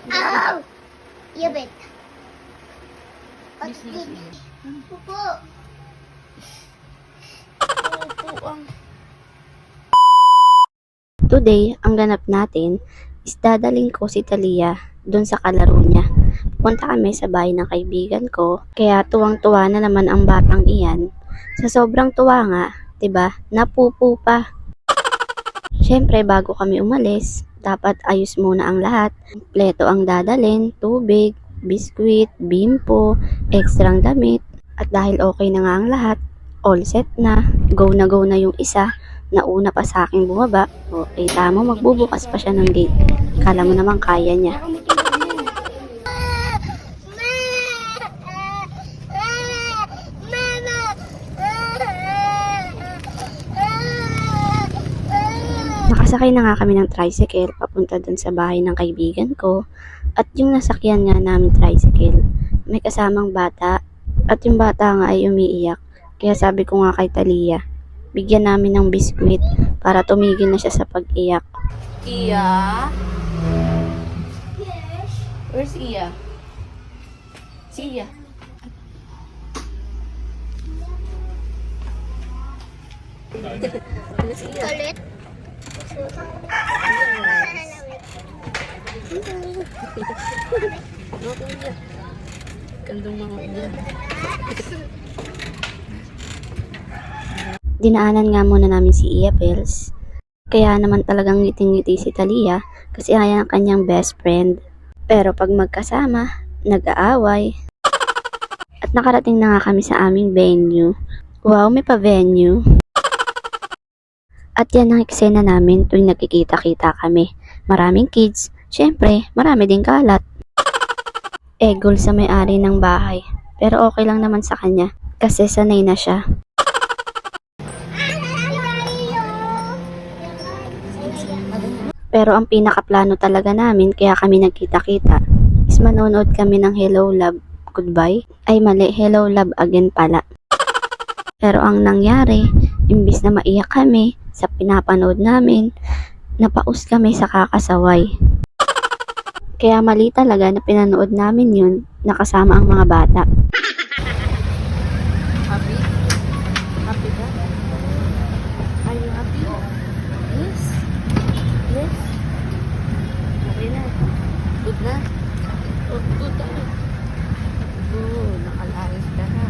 Oh, Ow! Yabit. Patigid. Pupo. Pupo. Today, ang ganap natin is dadaling ko si Talia doon sa kalaro niya. Punta kami sa bahay ng kaibigan ko, kaya tuwang-tuwa na naman ang batang iyan. Sa sobrang tuwa nga, 'di ba? Napupu pa. Siyempre, bago kami umalis, dapat ayos muna ang lahat. Kompleto ang dadalin, tubig, biskwit, bimpo, ekstrang damit. At dahil okay na nga ang lahat, all set na, go na go na yung isa, nauna pa sa akin bumaba. O, eh tama, magbubukas pa siya ng gate. Kala mo naman kaya niya. Nakasakay na nga kami ng tricycle papunta dun sa bahay ng kaibigan ko. At yung nasakyan nga namin tricycle, may kasamang bata. At yung bata nga ay umiiyak. Kaya sabi ko nga kay Talia, bigyan namin ng biskwit para tumigil na siya sa pag-iyak. Iya? Where's Iya? Si Iya. Kulit. Dinaanan nga muna namin si Iya. Kaya naman talagang ngiting-ngiti si Talia kasi ayan ang kanyang best friend. Pero pag magkasama, nag-aaway. At nakarating na nga kami sa aming venue. Wow, may pa-venue. At yan ang eksena namin tuwing nagkikita-kita kami. Maraming kids, syempre, marami ding kalat. Egol sa may-ari ng bahay. Pero okay lang naman sa kanya kasi sanay na siya. Pero ang pinakaplano talaga namin kaya kami nagkita-kita is manonood kami ng Hello Love Goodbye. Ay mali, Hello Love Again pala. Pero ang nangyari, imbis na maiyak kami sa pinapanood namin, napaus kami sa kakasaway. Kaya mali talaga na pinanood namin yun nakasama ang mga bata. Happy? Happy ka? Are you happy? Yes. Yes. Okay na. Good na. Good na. Good. Nakalayas ka na.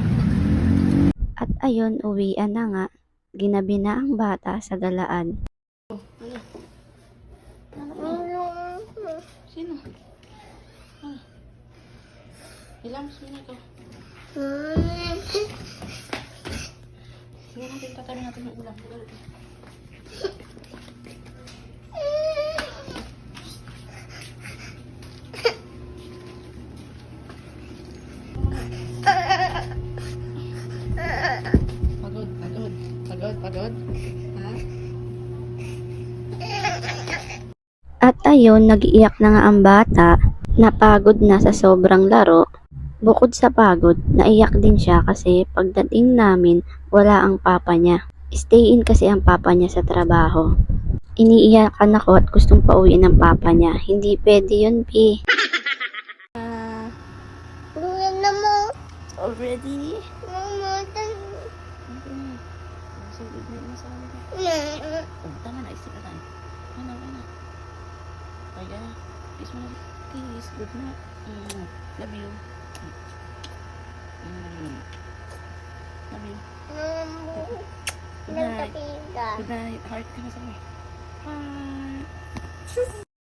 At ayun, uwian na nga. Ginabi na ang bata sa galaan. Sino? Ah. Ilang na ito. Sige natin, tatabi natin yung ulam. Ha? At ayun, nagiiyak na nga ang bata, napagod na sa sobrang laro. Bukod sa pagod, naiyak din siya kasi pagdating namin, wala ang papa niya. Stay in kasi ang papa niya sa trabaho. Iniiyakan ako at gustong pauwiin ng papa niya. Hindi pwede yun, Pi. Luyan na mo. Already? Mama, night na sa amin. na. Oh, tama na, isip na. Ano, ano. Kaya, kiss mo na. Kiss, good night. Mm, love you. Mm. Love you. Good night. Good night. Heart ka na sa amin. Heart.